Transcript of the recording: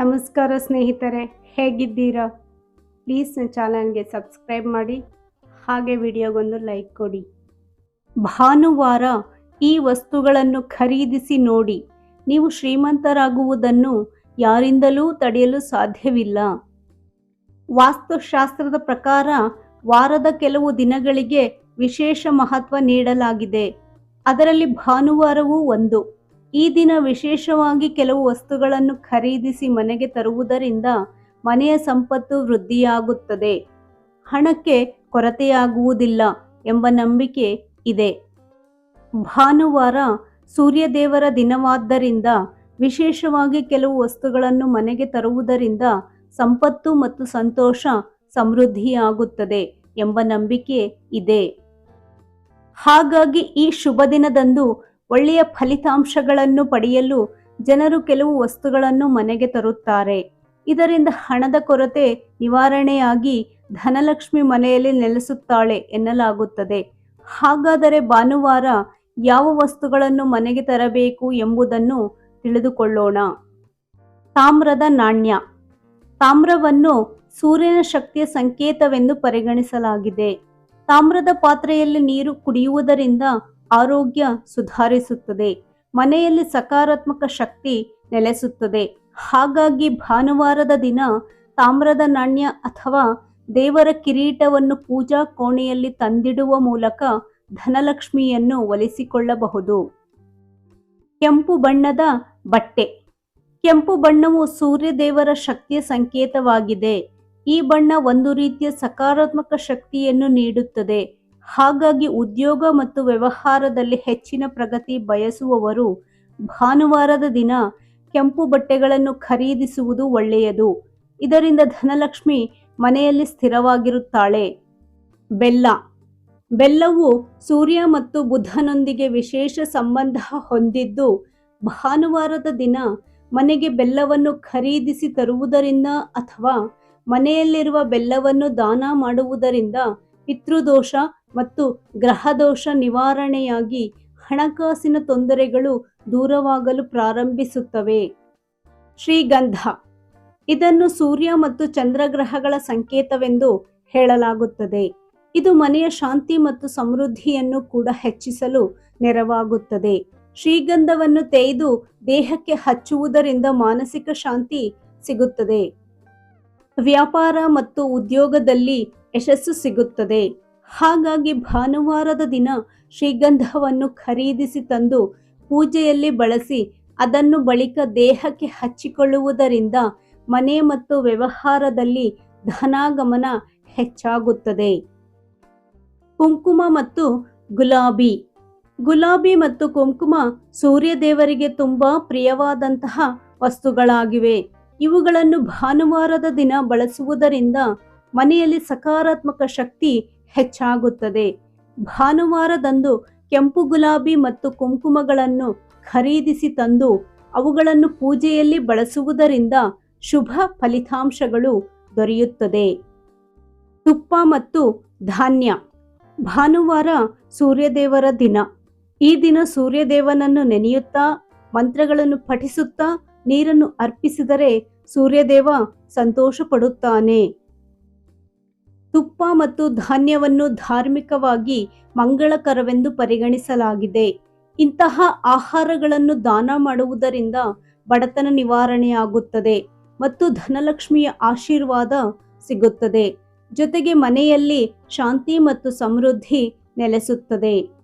ನಮಸ್ಕಾರ ಸ್ನೇಹಿತರೆ, ಹೇಗಿದ್ದೀರಾ? ಪ್ಲೀಸ್ ನನ್ನ ಚಾನಲ್ಗೆ ಸಬ್ಸ್ಕ್ರೈಬ್ ಮಾಡಿ, ಹಾಗೆ ವಿಡಿಯೋಗೊಂದು ಲೈಕ್ ಕೊಡಿ. ಭಾನುವಾರ ಈ ವಸ್ತುಗಳನ್ನು ಖರೀದಿಸಿ ನೋಡಿ, ನೀವು ಶ್ರೀಮಂತರಾಗುವುದನ್ನು ಯಾರಿಂದಲೂ ತಡೆಯಲು ಸಾಧ್ಯವಿಲ್ಲ. ವಾಸ್ತುಶಾಸ್ತ್ರದ ಪ್ರಕಾರ ವಾರದ ಕೆಲವು ದಿನಗಳಿಗೆ ವಿಶೇಷ ಮಹತ್ವ ನೀಡಲಾಗಿದೆ. ಅದರಲ್ಲಿ ಭಾನುವಾರವೂ ಒಂದು. ಈ ದಿನ ವಿಶೇಷವಾಗಿ ಕೆಲವು ವಸ್ತುಗಳನ್ನು ಖರೀದಿಸಿ ಮನೆಗೆ ತರುವುದರಿಂದ ಮನೆಯ ಸಂಪತ್ತು ವೃದ್ಧಿಯಾಗುತ್ತದೆ. ಹಣಕ್ಕೆ ಕೊರತೆಯಾಗುವುದಿಲ್ಲ ಎಂಬ ನಂಬಿಕೆ ಇದೆ. ಭಾನುವಾರ ಸೂರ್ಯದೇವರ ದಿನವಾದ್ದರಿಂದ ವಿಶೇಷವಾಗಿ ಕೆಲವು ವಸ್ತುಗಳನ್ನು ಮನೆಗೆ ತರುವುದರಿಂದ ಸಂಪತ್ತು ಮತ್ತು ಸಂತೋಷ ಸಮೃದ್ಧಿಯಾಗುತ್ತದೆ ಎಂಬ ನಂಬಿಕೆ ಇದೆ. ಹಾಗಾಗಿ ಈ ಶುಭ ದಿನದಂದು ಒಳ್ಳೆಯ ಫಲಿತಾಂಶಗಳನ್ನು ಪಡೆಯಲು ಜನರು ಕೆಲವು ವಸ್ತುಗಳನ್ನು ಮನೆಗೆ ತರುತ್ತಾರೆ. ಇದರಿಂದ ಹಣದ ಕೊರತೆ ನಿವಾರಣೆಯಾಗಿ ಧನಲಕ್ಷ್ಮಿ ಮನೆಯಲ್ಲಿ ನೆಲೆಸುತ್ತಾಳೆ ಎನ್ನಲಾಗುತ್ತದೆ. ಹಾಗಾದರೆ ಭಾನುವಾರ ಯಾವ ವಸ್ತುಗಳನ್ನು ಮನೆಗೆ ತರಬೇಕು ಎಂಬುದನ್ನು ತಿಳಿದುಕೊಳ್ಳೋಣ. ತಾಮ್ರದ ನಾಣ್ಯ. ತಾಮ್ರವನ್ನು ಸೂರ್ಯನ ಶಕ್ತಿಯ ಸಂಕೇತವೆಂದು ಪರಿಗಣಿಸಲಾಗಿದೆ. ತಾಮ್ರದ ಪಾತ್ರೆಯಲ್ಲಿ ನೀರು ಕುಡಿಯುವುದರಿಂದ ಆರೋಗ್ಯ ಸುಧಾರಿಸುತ್ತದೆ. ಮನೆಯಲ್ಲಿ ಸಕಾರಾತ್ಮಕ ಶಕ್ತಿ ನೆಲೆಸುತ್ತದೆ. ಹಾಗಾಗಿ ಭಾನುವಾರದ ದಿನ ತಾಮ್ರದ ನಾಣ್ಯ ಅಥವಾ ದೇವರ ಕಿರೀಟವನ್ನು ಪೂಜಾ ಕೋಣೆಯಲ್ಲಿ ತಂದಿಡುವ ಮೂಲಕ ಧನಲಕ್ಷ್ಮಿಯನ್ನು ಒಲಿಸಿಕೊಳ್ಳಬಹುದು. ಕೆಂಪು ಬಣ್ಣದ ಬಟ್ಟೆ. ಕೆಂಪು ಬಣ್ಣವು ಸೂರ್ಯದೇವರ ಶಕ್ತಿಯ ಸಂಕೇತವಾಗಿದೆ. ಈ ಬಣ್ಣ ಒಂದು ರೀತಿಯ ಸಕಾರಾತ್ಮಕ ಶಕ್ತಿಯನ್ನು ನೀಡುತ್ತದೆ. ಹಾಗಾಗಿ ಉದ್ಯೋಗ ಮತ್ತು ವ್ಯವಹಾರದಲ್ಲಿ ಹೆಚ್ಚಿನ ಪ್ರಗತಿ ಬಯಸುವವರು ಭಾನುವಾರದ ದಿನ ಕೆಂಪು ಬಟ್ಟೆಗಳನ್ನು ಖರೀದಿಸುವುದು ಒಳ್ಳೆಯದು. ಇದರಿಂದ ಧನಲಕ್ಷ್ಮಿ ಮನೆಯಲ್ಲಿ ಸ್ಥಿರವಾಗಿರುತ್ತಾಳೆ. ಬೆಲ್ಲ. ಬೆಲ್ಲವು ಸೂರ್ಯ ಮತ್ತು ಬುಧನೊಂದಿಗೆ ವಿಶೇಷ ಸಂಬಂಧ ಹೊಂದಿದ್ದು, ಭಾನುವಾರದ ದಿನ ಮನೆಗೆ ಬೆಲ್ಲವನ್ನು ಖರೀದಿಸಿ ತರುವುದರಿಂದ ಅಥವಾ ಮನೆಯಲ್ಲಿರುವ ಬೆಲ್ಲವನ್ನು ದಾನ ಮಾಡುವುದರಿಂದ ಪಿತೃದೋಷ ಮತ್ತು ಗ್ರಹದೋಷ ನಿವಾರಣೆಯಾಗಿ ಹಣಕಾಸಿನ ತೊಂದರೆಗಳು ದೂರವಾಗಲು ಪ್ರಾರಂಭಿಸುತ್ತವೆ. ಶ್ರೀಗಂಧ. ಇದನ್ನು ಸೂರ್ಯ ಮತ್ತು ಚಂದ್ರಗ್ರಹಗಳ ಸಂಕೇತವೆಂದು ಹೇಳಲಾಗುತ್ತದೆ. ಇದು ಮನೆಯ ಶಾಂತಿ ಮತ್ತು ಸಮೃದ್ಧಿಯನ್ನು ಕೂಡ ಹೆಚ್ಚಿಸಲು ನೆರವಾಗುತ್ತದೆ. ಶ್ರೀಗಂಧವನ್ನು ತೆಗೆದು ದೇಹಕ್ಕೆ ಹಚ್ಚುವುದರಿಂದ ಮಾನಸಿಕ ಶಾಂತಿ ಸಿಗುತ್ತದೆ. ವ್ಯಾಪಾರ ಮತ್ತು ಉದ್ಯೋಗದಲ್ಲಿ ಯಶಸ್ಸು ಸಿಗುತ್ತದೆ. ಹಾಗಾಗಿ ಭಾನುವಾರದ ದಿನ ಶ್ರೀಗಂಧವನ್ನು ಖರೀದಿಸಿ ತಂದು ಪೂಜೆಯಲ್ಲಿ ಬಳಸಿ ಅದನ್ನು ಬಳಿಕ ದೇಹಕ್ಕೆ ಹಚ್ಚಿಕೊಳ್ಳುವುದರಿಂದ ಮನೆ ಮತ್ತು ವ್ಯವಹಾರದಲ್ಲಿ ಧನಾಗಮನ ಹೆಚ್ಚಾಗುತ್ತದೆ. ಕುಂಕುಮ ಮತ್ತು ಗುಲಾಬಿ. ಗುಲಾಬಿ ಮತ್ತು ಕುಂಕುಮ ಸೂರ್ಯದೇವರಿಗೆ ತುಂಬಾ ಪ್ರಿಯವಾದಂತಹ ವಸ್ತುಗಳಾಗಿವೆ. ಇವುಗಳನ್ನು ಭಾನುವಾರದ ದಿನ ಬಳಸುವುದರಿಂದ ಮನೆಯಲ್ಲಿ ಸಕಾರಾತ್ಮಕ ಶಕ್ತಿ ಹೆಚ್ಚಾಗುತ್ತದೆ. ಭಾನುವಾರದಂದು ಕೆಂಪು ಗುಲಾಬಿ ಮತ್ತು ಕುಂಕುಮಗಳನ್ನು ಖರೀದಿಸಿ ತಂದು ಅವುಗಳನ್ನು ಪೂಜೆಯಲ್ಲಿ ಬಳಸುವುದರಿಂದ ಶುಭ ಫಲಿತಾಂಶಗಳು ದೊರೆಯುತ್ತದೆ. ತುಪ್ಪ ಮತ್ತು ಧಾನ್ಯ. ಭಾನುವಾರ ಸೂರ್ಯದೇವರ ದಿನ. ಈ ದಿನ ಸೂರ್ಯದೇವನನ್ನು ನೆನೆಯುತ್ತಾ, ಮಂತ್ರಗಳನ್ನು ಪಠಿಸುತ್ತಾ, ನೀರನ್ನು ಅರ್ಪಿಸಿದರೆ ಸೂರ್ಯದೇವ ಸಂತೋಷ ಪಡುತ್ತಾನೆ ತುಪ್ಪ ಮತ್ತು ಧಾನ್ಯವನ್ನು ಧಾರ್ಮಿಕವಾಗಿ ಮಂಗಳಕರವೆಂದು ಪರಿಗಣಿಸಲಾಗಿದೆ. ಇಂತಹ ಆಹಾರಗಳನ್ನು ದಾನ ಮಾಡುವುದರಿಂದ ಬಡತನ ನಿವಾರಣೆಯಾಗುತ್ತದೆ ಮತ್ತು ಧನಲಕ್ಷ್ಮಿಯ ಆಶೀರ್ವಾದ ಸಿಗುತ್ತದೆ. ಜೊತೆಗೆ ಮನೆಯಲ್ಲಿ ಶಾಂತಿ ಮತ್ತು ಸಮೃದ್ಧಿ ನೆಲೆಸುತ್ತದೆ.